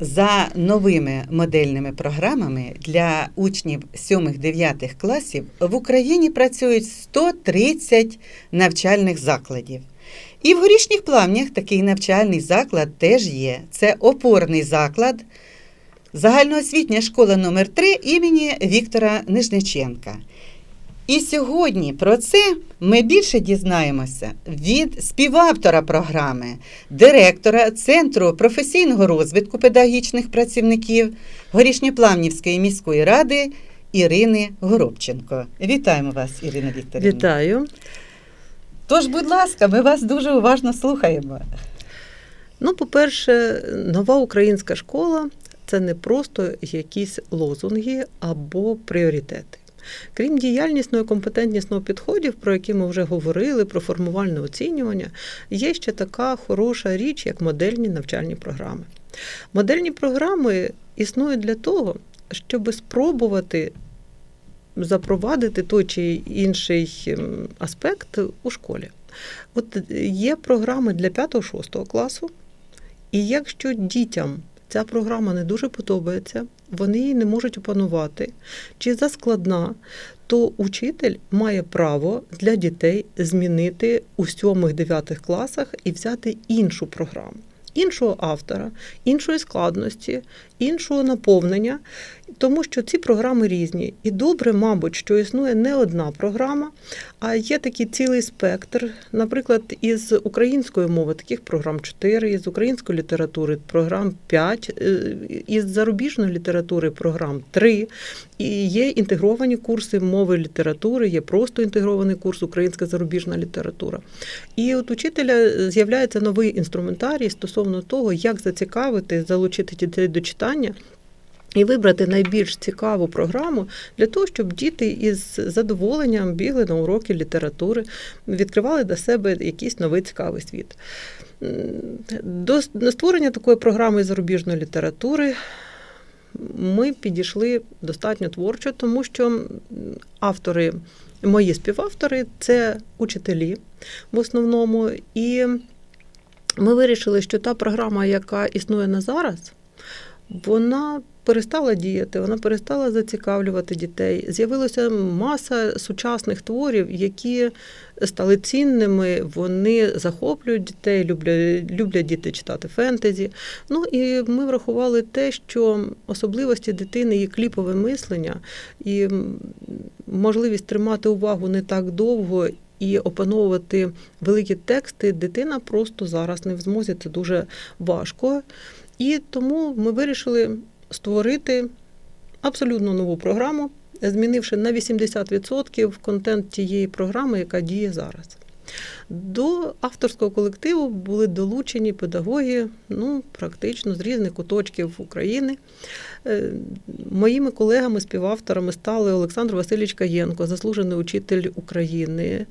За новими модельними програмами для учнів 7-9 класів в Україні працюють 130 навчальних закладів. І в горішніх плавнях такий навчальний заклад теж є. Це опорний заклад, загальноосвітня школа номер 3 імені Віктора Нижниченка. І сьогодні про це ми більше дізнаємося від співавтора програми, директора Центру професійного розвитку педагогічних працівників Горішньоплавнівської міської ради Ірини Горобченко. Вітаємо вас, Ірина Вікторівна. Вітаю. Тож, будь ласка, ми вас дуже уважно слухаємо. Ну, по-перше, нова українська школа це не просто якісь лозунги або пріоритети. Крім діяльнісного і компетентнісного підходів, про які ми вже говорили, про формувальне оцінювання, є ще така хороша річ, як модельні навчальні програми. Модельні програми існують для того, щоб спробувати запровадити той чи інший аспект у школі. От є програми для 5-6 класу, і якщо дітям ця програма не дуже подобається, вони її не можуть опанувати чи заскладна, то учитель має право для дітей змінити у 7-9 класах і взяти іншу програму. Іншого автора, іншої складності, іншого наповнення, тому що ці програми різні. І добре, мабуть, що існує не одна програма, а є такий цілий спектр. Наприклад, із української мови таких програм 4, із української літератури програм 5, е, із зарубіжної літератури програм 3. І є інтегровані курси мови літератури, є просто інтегрований курс Українська зарубіжна література. І от учителя з'являється новий інструментарій стосовно того, як зацікавити, залучити дітей до читання. І вибрати найбільш цікаву програму для того, щоб діти із задоволенням бігли на уроки літератури, відкривали для себе якийсь новий цікавий світ. До створення такої програми зарубіжної літератури ми підійшли достатньо творчо, тому що автори, мої співавтори це учителі в основному. І ми вирішили, що та програма, яка існує на зараз, вона перестала діяти, вона перестала зацікавлювати дітей. З'явилася маса сучасних творів, які стали цінними, вони захоплюють дітей, люблять, люблять діти читати фентезі. Ну і ми врахували те, що особливості дитини є кліпове мислення і можливість тримати увагу не так довго. І опановувати великі тексти дитина просто зараз не в змозі. Це дуже важко. І тому ми вирішили створити абсолютно нову програму, змінивши на 80% контент тієї програми, яка діє зараз. До авторського колективу були долучені педагоги, ну, практично з різних куточків України. Моїми колегами, співавторами стали Олександр Васильович Каєнко, заслужений учитель України.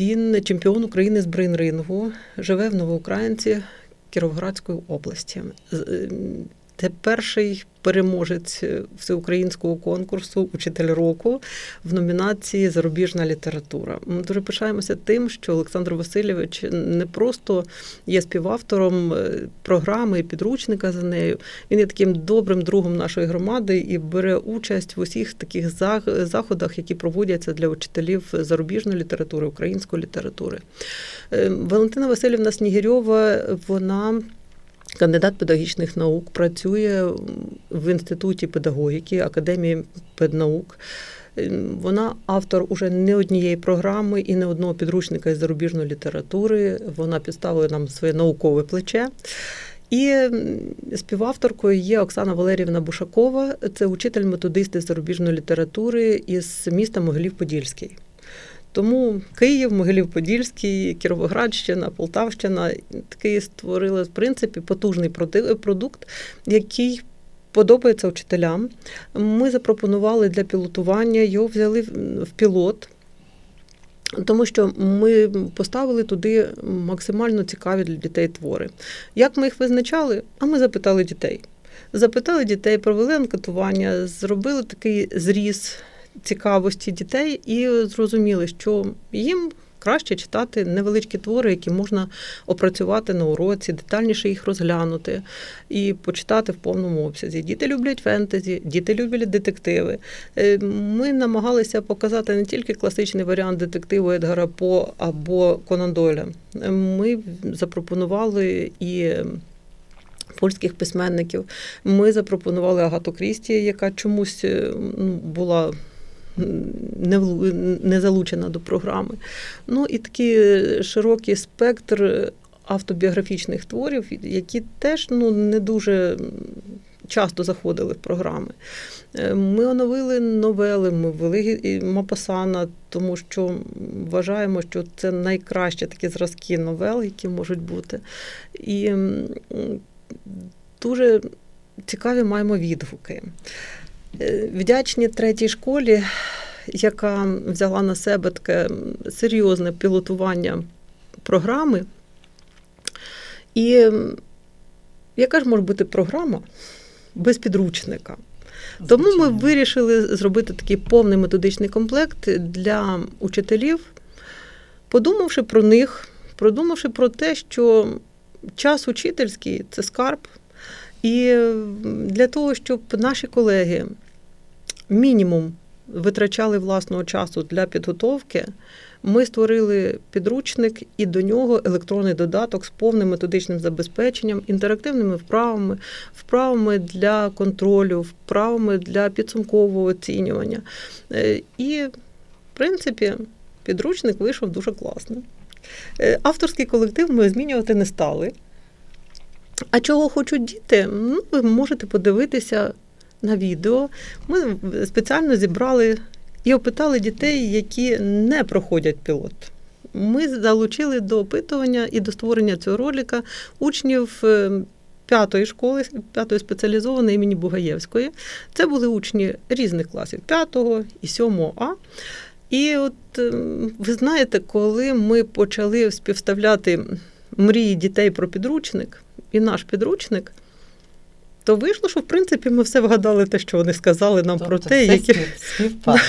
Він чемпіон України з брейнрингу, живе в Новоукраїнці Кіровоградської області. Це перший переможець всеукраїнського конкурсу Учитель року в номінації Зарубіжна література. Ми дуже пишаємося тим, що Олександр Васильович не просто є співавтором програми і підручника за нею. Він є таким добрим другом нашої громади і бере участь в усіх таких заходах, які проводяться для учителів зарубіжної літератури, української літератури. Валентина Васильівна Снігирьова, вона. Кандидат педагогічних наук працює в інституті педагогіки Академії педнаук. Вона автор уже не однієї програми і не одного підручника із зарубіжної літератури. Вона підставила нам своє наукове плече. І співавторкою є Оксана Валерівна Бушакова, це учитель методист із зарубіжної літератури із міста Могилів-Подільський. Тому Київ, Могилів-Подільський, Кіровоградщина, Полтавщина такий створили в принципі потужний продукт, який подобається учителям. Ми запропонували для пілотування, його взяли в пілот. Тому що ми поставили туди максимально цікаві для дітей твори. Як ми їх визначали? А ми запитали дітей. Запитали дітей, провели анкетування, зробили такий зріз цікавості дітей і зрозуміли, що їм краще читати невеличкі твори, які можна опрацювати на уроці, детальніше їх розглянути і почитати в повному обсязі. Діти люблять фентезі, діти люблять детективи. Е, Ми намагалися показати не тільки класичний варіант детективу Едгара По або Конан Дойля. Ми запропонували і польських письменників. Ми запропонували Агату Крісті, яка чомусь е, була не, залучена до програми. Ну і такий широкий спектр автобіографічних творів, які теж ну, не дуже часто заходили в програми. Е, Ми оновили новели, ми ввели Мапасана, тому що вважаємо, що це найкращі такі зразки новел, які можуть бути. І дуже цікаві маємо відгуки. Е, Вдячні третій школі, яка взяла на себе таке серйозне пілотування програми. І яка ж може бути програма без підручника? Тому ми вирішили зробити такий повний методичний комплект для учителів, подумавши про них, продумавши про те, що час учительський це скарб. І для того, щоб наші колеги мінімум витрачали власного часу для підготовки, ми створили підручник і до нього електронний додаток з повним методичним забезпеченням, інтерактивними вправами, вправами для контролю, вправами для підсумкового оцінювання. Е, І, в принципі, підручник вийшов дуже класно. Е, Авторський колектив ми змінювати не стали. А чого хочуть діти? Ну, ви можете подивитися на відео. Ми спеціально зібрали і опитали дітей, які не проходять пілот. Ми залучили до опитування і до створення цього ролика учнів е, п'ятої школи, п'ятої спеціалізованої імені Бугаєвської. Це були учні різних класів п'ятого і сьомого А. І от е, ви знаєте, коли ми почали співставляти мрії дітей про підручник і наш підручник, то вийшло, що в принципі ми все вгадали те, що вони сказали нам про Тобто те, які.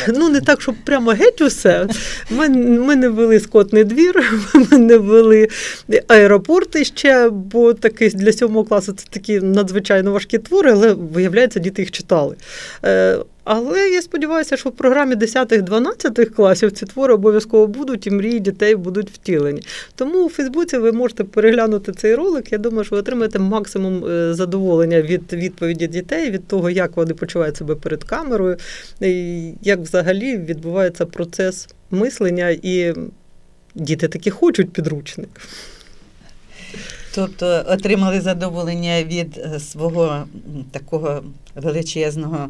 Ну, не так, щоб прямо геть усе. Ми, ми не ввели скотний двір, ми не ввели аеропорти ще, бо такий для сьомого класу це такі надзвичайно важкі твори, але виявляється, діти їх читали. Але я сподіваюся, що в програмі 10-12 класів ці твори обов'язково будуть і мрії дітей будуть втілені. Тому у Фейсбуці ви можете переглянути цей ролик. Я думаю, що ви отримаєте максимум е, задоволення від відповіді дітей, від того, як вони почувають себе перед камерою, і як взагалі відбувається процес мислення, і діти таки хочуть підручник. Тобто отримали задоволення від е, свого такого величезного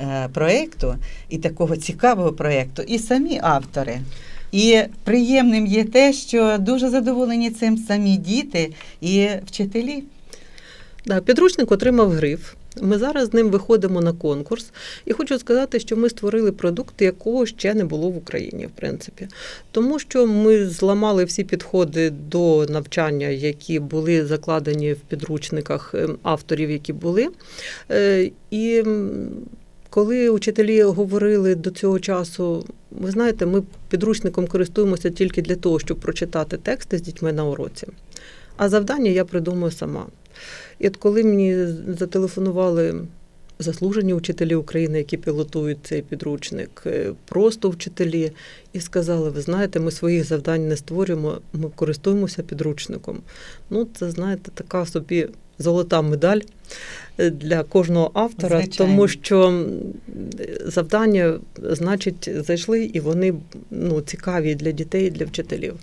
е, проєкту і такого цікавого проєкту, і самі автори. І приємним є те, що дуже задоволені цим самі діти і вчителі. Да, підручник отримав гриф. Ми зараз з ним виходимо на конкурс, і хочу сказати, що ми створили продукт, якого ще не було в Україні, в принципі, тому що ми зламали всі підходи до навчання, які були закладені в підручниках ем, авторів, які були. Е, І коли учителі говорили до цього часу, ви знаєте, ми підручником користуємося тільки для того, щоб прочитати тексти з дітьми на уроці. А завдання я придумую сама. І от коли мені зателефонували заслужені вчителі України, які пілотують цей підручник, е, просто вчителі, і сказали: ви знаєте, ми своїх завдань не створюємо, ми користуємося підручником. Ну, це знаєте, така собі золота медаль е, для кожного автора, Звичайно. тому що завдання, значить, зайшли і вони ну, цікаві для дітей, і для вчителів.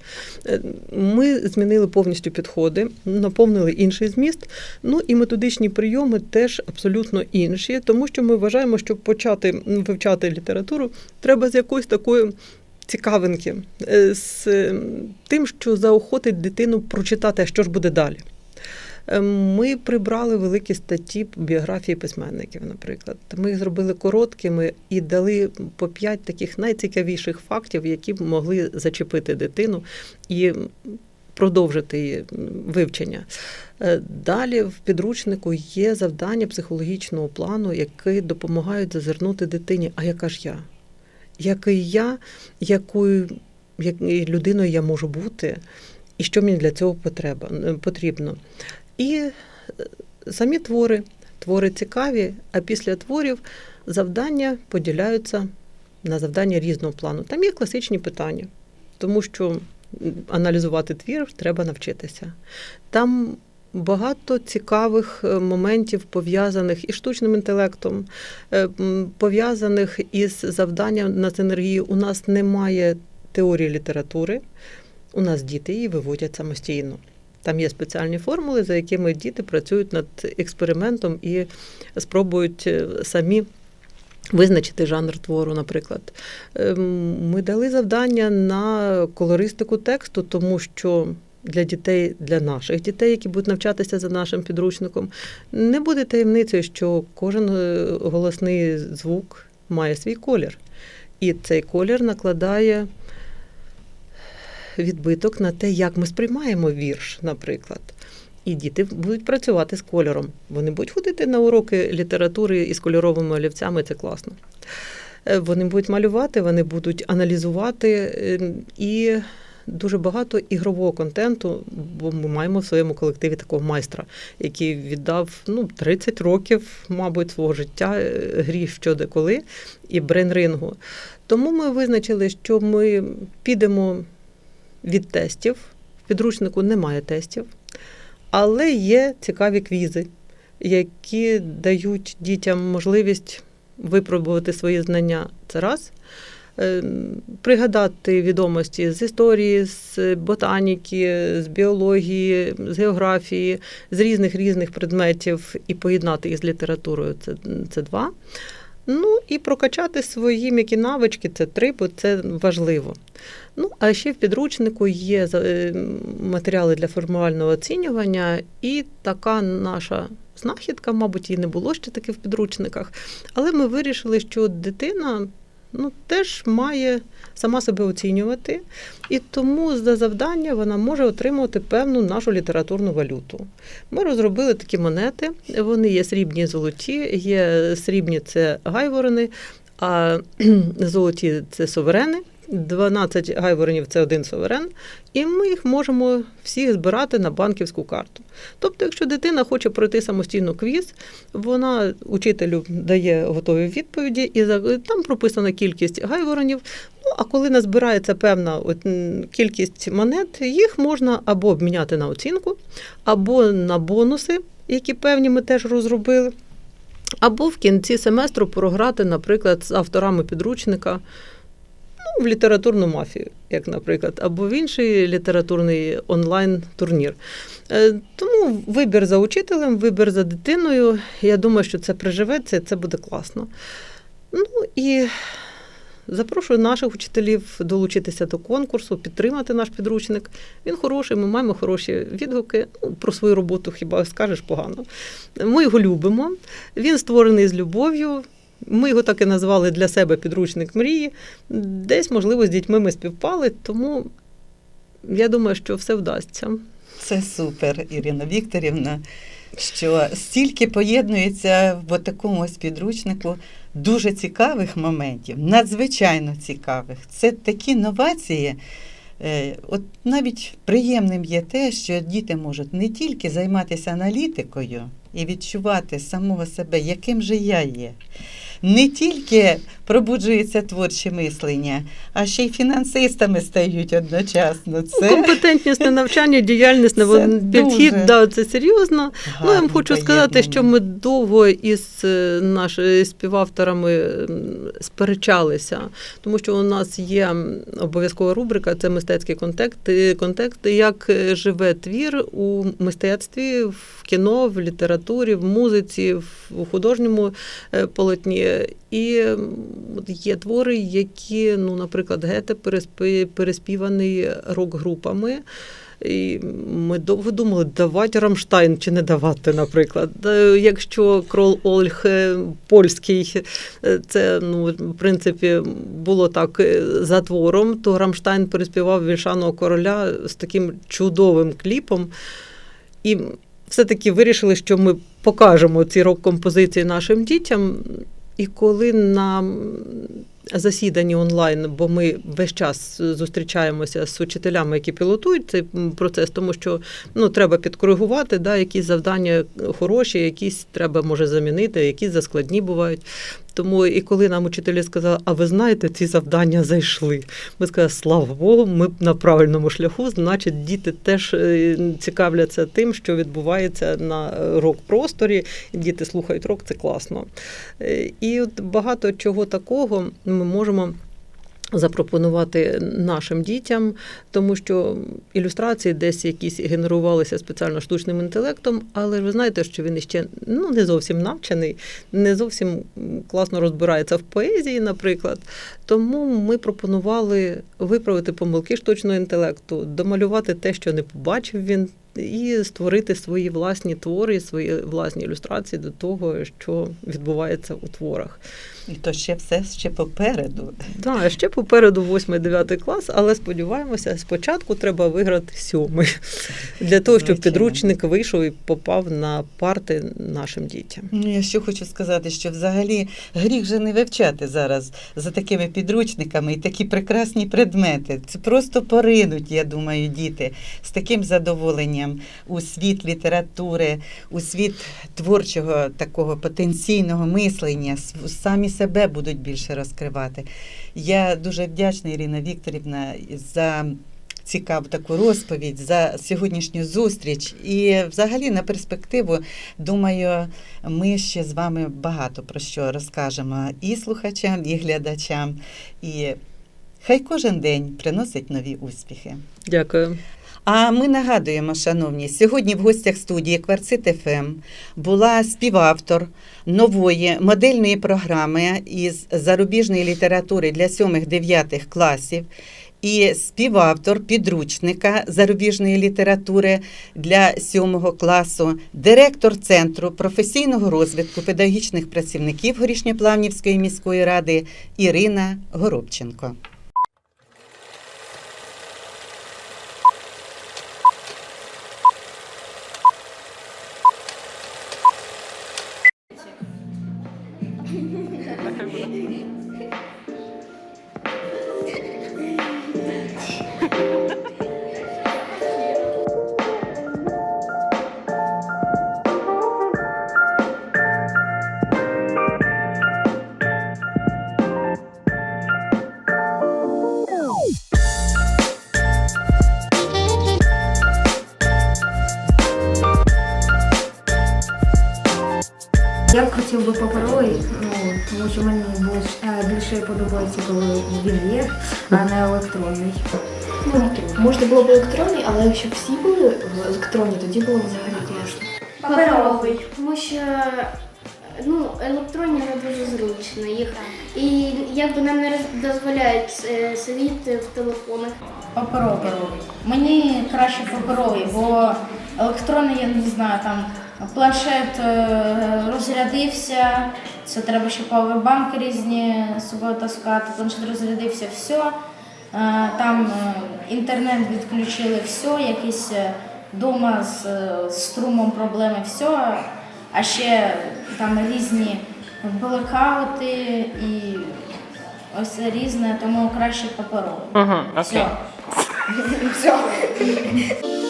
Е, Ми змінили повністю підходи, наповнили інший зміст. Ну і методичні прийоми теж абсолютно інші, тому що ми вважаємо, щоб почати вивчати літературу, треба з якоїсь такої. Цікавинки е, з тим, що заохотить дитину прочитати, а що ж буде далі. Е, Ми прибрали великі статті біографії письменників, наприклад. Ми їх зробили короткими і дали по п'ять таких найцікавіших фактів, які б могли зачепити дитину і продовжити її вивчення. Е, Далі в підручнику є завдання психологічного плану, які допомагають зазирнути дитині. А яка ж я? Який я, якою людиною я можу бути, і що мені для цього потреба, потрібно. І е, самі твори, твори цікаві, а після творів завдання поділяються на завдання різного плану. Там є класичні питання, тому що аналізувати твір треба навчитися. Там багато цікавих е, моментів, пов'язаних із штучним інтелектом, е, пов'язаних із завданням на синергію. У нас немає теорії літератури, у нас діти її виводять самостійно. Там є спеціальні формули, за якими діти працюють над експериментом і спробують е, самі визначити жанр твору, наприклад. Ем, Ми дали завдання на колористику тексту, тому що для дітей, для наших дітей, які будуть навчатися за нашим підручником, не буде таємницею, що кожен е, голосний звук має свій колір. І цей колір накладає відбиток на те, як ми сприймаємо вірш, наприклад. І діти будуть працювати з кольором. Вони будуть ходити на уроки літератури із кольоровими олівцями, це класно. Е, Вони будуть малювати, вони будуть аналізувати е, і дуже багато ігрового контенту, бо ми маємо в своєму колективі такого майстра, який віддав ну, 30 років, мабуть, свого життя е, грі що де коли і брейнрингу. Тому ми визначили, що ми підемо від тестів. В підручнику немає тестів, але є цікаві квізи, які дають дітям можливість випробувати свої знання. Це раз. Е, Пригадати відомості з історії, з ботаніки, з біології, з географії, з різних різних предметів і поєднати їх з літературою це, це два. Ну і прокачати свої м'які навички це три, бо це важливо. Ну, а ще в підручнику є е, матеріали для формувального оцінювання, і така наша знахідка, мабуть, її не було ще таки в підручниках. Але ми вирішили, що дитина ну, теж має сама себе оцінювати, і тому за завдання вона може отримувати певну нашу літературну валюту. Ми розробили такі монети. Вони є срібні золоті, є срібні це гайворони, а золоті це суверени. 12 гайворонів це один суверен, і ми їх можемо всіх збирати на банківську карту. Тобто, якщо дитина хоче пройти самостійно квіз, вона учителю дає готові відповіді, і там прописана кількість гайворонів. Ну а коли назбирається певна кількість монет, їх можна або обміняти на оцінку, або на бонуси, які певні ми теж розробили. Або в кінці семестру програти, наприклад, з авторами підручника в літературну мафію, як, наприклад, або в інший літературний онлайн-турнір. Е, Тому вибір за учителем, вибір за дитиною. Я думаю, що це приживеться, це буде класно. Ну і запрошую наших учителів долучитися до конкурсу, підтримати наш підручник. Він хороший, ми маємо хороші відгуки. Ну, про свою роботу хіба скажеш погано. Ми його любимо. Він створений з любов'ю. Ми його так і назвали для себе підручник мрії. Десь, можливо, з дітьми ми співпали, тому я думаю, що все вдасться. Це супер, Ірина Вікторівна, що стільки поєднується в такому ось підручнику дуже цікавих моментів, надзвичайно цікавих. Це такі новації. Е, От навіть приємним є те, що діти можуть не тільки займатися аналітикою і відчувати самого себе, яким же я є. Не тільки пробуджується творче мислення, а ще й фінансистами стають одночасно. Це Компетентність навчання, діяльність, Це підхід, дуже да, це серйозно. Ну, я вам хочу сказати, що ми довго із е, нашими співавторами сперечалися, тому що у нас є обов'язкова рубрика це мистецький контекст, е, контекст, як е, живе твір у мистецтві, в кіно, в літературі, в музиці, в художньому е, полотні. І є твори, які, ну, наприклад, Гете переспіваний рок-групами. І ми довго думали, давати Рамштайн чи не давати, наприклад. Е, Якщо Крол Ольг е, польський, е, це ну, в принципі було так е, за твором, то Рамштайн переспівав Вільшаного короля з таким чудовим кліпом. І все-таки вирішили, що ми покажемо ці рок-композиції нашим дітям. І коли на засіданні онлайн, бо ми весь час зустрічаємося з учителями, які пілотують цей процес, тому що ну треба підкоригувати, да, якісь завдання хороші, якісь треба може замінити, якісь заскладні бувають. Тому і коли нам учителі сказали, а ви знаєте, ці завдання зайшли. Ми сказали, слава Богу, ми на правильному шляху. Значить, діти теж е, цікавляться тим, що відбувається на рок-просторі. Діти слухають рок, це класно. Е, І от багато чого такого ми можемо. Запропонувати нашим дітям, тому що ілюстрації десь якісь генерувалися спеціально штучним інтелектом, але ви знаєте, що він іще ну не зовсім навчений, не зовсім класно розбирається в поезії, наприклад. Тому ми пропонували виправити помилки штучного інтелекту, домалювати те, що не побачив він, і створити свої власні твори, свої власні ілюстрації до того, що відбувається у творах. І то ще все ще попереду. Так, ще попереду 8-9 клас, але сподіваємося, спочатку треба виграти сьомий для того, щоб підручник вийшов і попав на парти нашим дітям. Ну, я що хочу сказати, що взагалі гріх же не вивчати зараз за такими підручниками і такі прекрасні предмети. Це просто поринуть, я думаю, діти з таким задоволенням у світ літератури, у світ творчого такого потенційного мислення, самі себе будуть більше розкривати. Я дуже вдячна, Ірина Вікторівна, за цікаву таку розповідь, за сьогоднішню зустріч. І взагалі на перспективу, думаю, ми ще з вами багато про що розкажемо і слухачам, і глядачам. І хай кожен день приносить нові успіхи. Дякую. А ми нагадуємо, шановні, сьогодні в гостях студії Кварцит ФМ була співавтор нової модельної програми із зарубіжної літератури для 7-9 класів. І співавтор підручника зарубіжної літератури для 7 класу, директор Центру професійного розвитку педагогічних працівників Горішньоплавнівської міської ради Ірина Горобченко. Більше подобається, коли він є, а не електронний. Ну, можна було б електронний, але якщо всі були в електронні, тоді було б взагалі класно. Паперовий, тому що ну, електронні дуже зручно їх. І якби нам не дозволяють е, сидіти в телефонах. Паперовий. Мені краще паперовий, бо електронний, я не знаю, там планшет е, розрядився, це треба ще павербанки різні з собою таскати, планшет розрядився, все. Е, Там е, інтернет відключили, все, якісь вдома з, струмом проблеми, все. А ще там різні блекаути і ось різне, тому краще паперовий. Ага, Все. Ось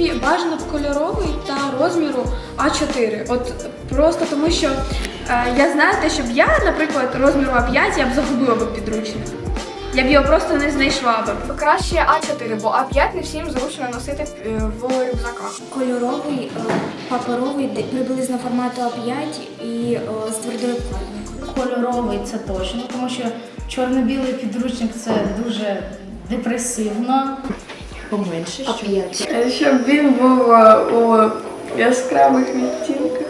принципі, бажано б кольоровий та розміру А4. От просто тому, що е, я знаю те, щоб я, наприклад, розміру А5 я б загубила б підручник. Я б його просто не знайшла б. Краще А4, бо А5 не всім зручно носити е, в рюкзаках. Кольоровий, е, паперовий, де- приблизно формату А5 і е, з твердою вкладинкою. Кольоровий це точно, тому що чорно-білий підручник це дуже депресивно. Поменше, що А5. Щоб він був у яскравих відтінках.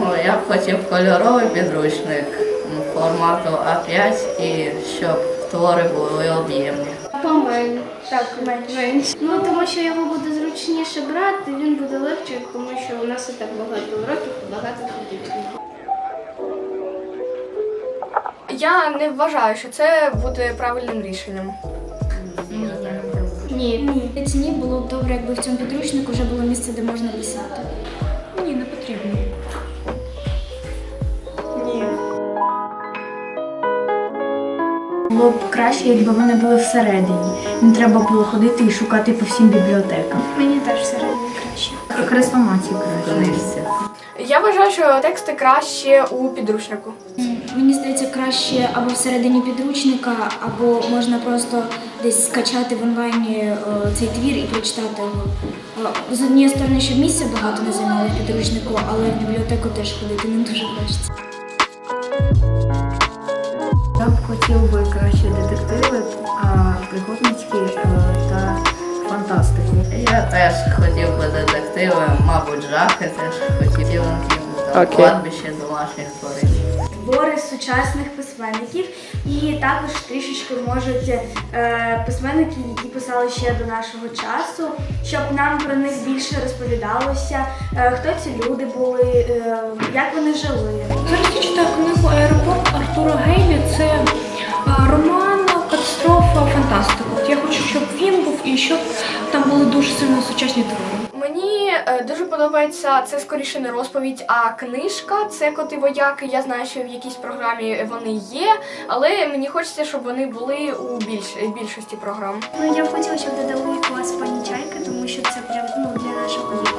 Ну, я б хотів кольоровий підручник м, формату А5 і щоб твори були об'ємні. Поменше. Так, менше. Ну тому що його буде зручніше брати, він буде легше, тому що у нас і так багато уроків і багато підручників. Я не вважаю, що це буде правильним рішенням. Ні. Ні. Ціні було б добре, якби в цьому підручнику вже було місце, де можна писати. Ні, не потрібно. Ні. Було б краще, якби вони були всередині. Не треба було ходити і шукати по всім бібліотекам. Мені теж всередині краще. Хрестоматію краще. Я вважаю, що тексти краще у підручнику. Мені здається, краще або всередині підручника, або можна просто десь скачати в онлайні е, цей твір і прочитати його. Е, З однієї сторони, щоб місця багато не займало в підручнику, але в бібліотеку теж ходити не дуже хочеться. Я б хотів би краще детективи, а пригодницькі та фантастику. Я теж хотів би детективи, мабуть, жахи теж хотів Окей. кладбище домашніх тварин. Твори сучасних письменників і також трішечки можуть е, письменники, які писали ще до нашого часу, щоб нам про них більше розповідалося, е, хто ці люди були, е, як вони жили. Зараз читаю книгу Аеропорт Артура Гейлі. Це роман, катастрофа, фантастика. Я хочу, щоб він був і щоб там були дуже сильно сучасні твори. Е, дуже подобається це скоріше не розповідь, а книжка. Це коти вояки. Я знаю, що в якійсь програмі вони є, але мені хочеться, щоб вони були у більш, більшості програм. Ну, я б хотіла, щоб додали клас пані чайки, тому що це прям ну, для нашого віку.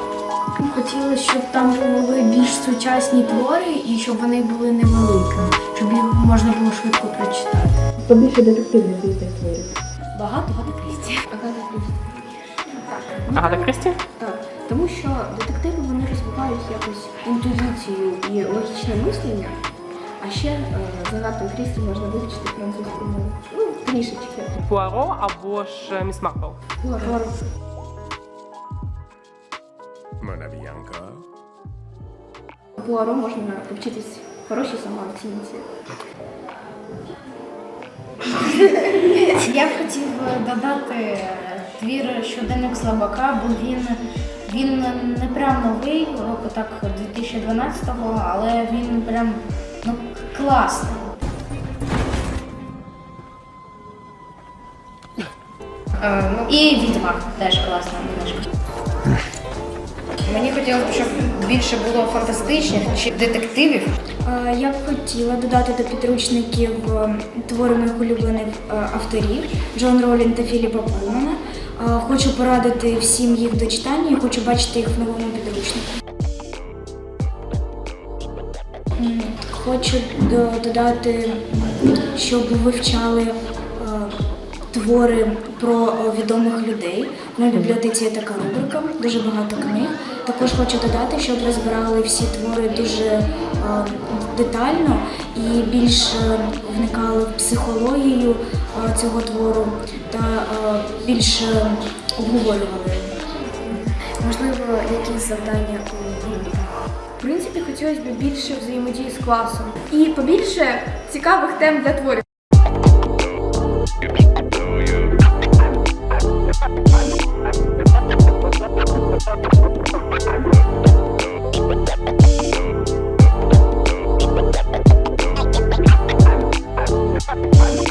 Хотілося, щоб там були більш сучасні твори і щоб вони були невеликими, щоб їх можна було швидко прочитати. Побільше детективних творів. Багато Крісті. Агата Крісті? Так, тому що детективи вони розвивають якось інтуїцію і логічне мислення. А ще е, за Крісті можна вивчити французьку мову. Ну, трішечки. Пуаро або ж Міс Марпл? Mon avis encore. Пуаро можна повчитись хорошій самооцінці. Я б хотів додати твір щоденник слабака, бо він, він не прям новий, року так 2012-го, але він прям ну, класний. І Відьмак теж класна книжка. Мені хотілося б, щоб більше було фантастичних чи детективів. Е, Я б хотіла додати до підручників е, твори моїх улюблених е, авторів Джон Ролін та Філіпа Пулмана. Хочу порадити всім їх до читання і хочу бачити їх в новому підручнику. Хочу додати, щоб вивчали е, твори про е, відомих людей. В бібліотеці є така рубрика, дуже багато книг. Також хочу додати, щоб розбирали всі твори дуже е, детально і більш вникали в психологію цього твору та е, більш е, обговорювали. Можливо, якісь завдання у. В принципі, хотілося б більше взаємодії з класом і побільше цікавих тем для творів. Thank W.